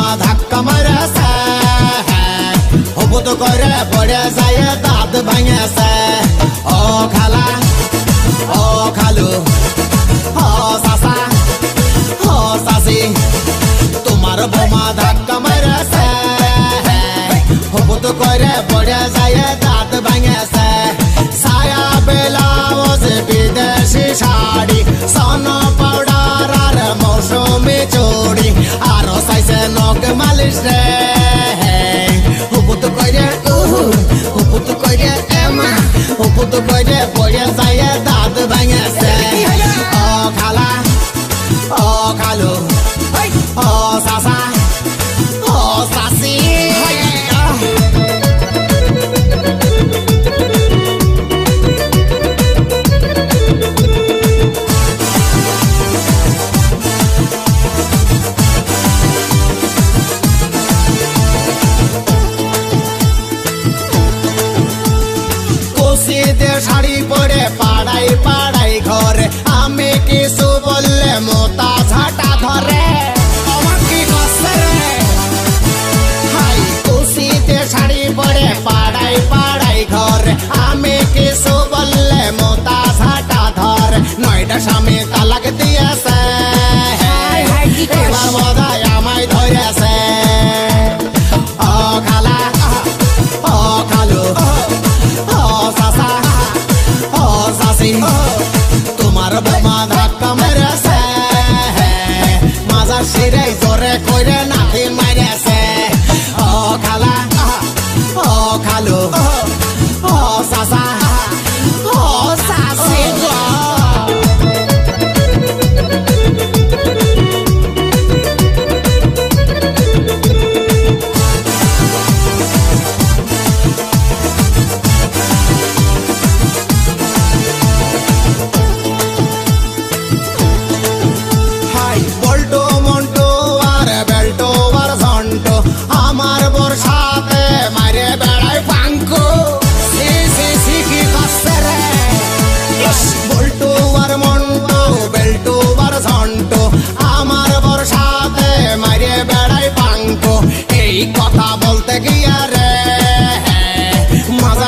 বোমা ধাক্কা মারেছে। হবুত করে পড়ে যায়, দাঁত ভাঙেছে। ও খালা, ও খালু, ও সাসা ও সাসি তোমার বোমা ধাক্কা মারেছে। হবুত করে পড়ে যায় understand. নয়টা স্বামী তালাক দিয়েছে? এবার বোধহয় আমায় ধরেছে ও খালা ও খালু ও সাসা ও সাসি তোমার বোমা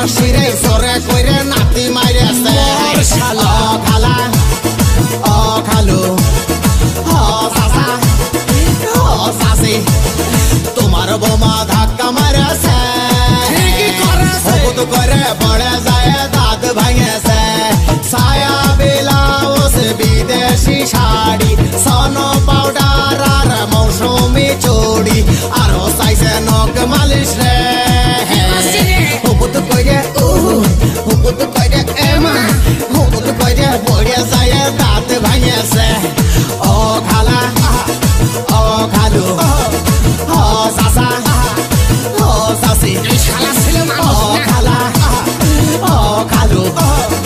শিরে সরে কইরে নাতি মাইরেছে ও খালা ও খালু ও সাসা ও সাসি তোমার বোমা ধাক্কা মারেছে। করে alcohol.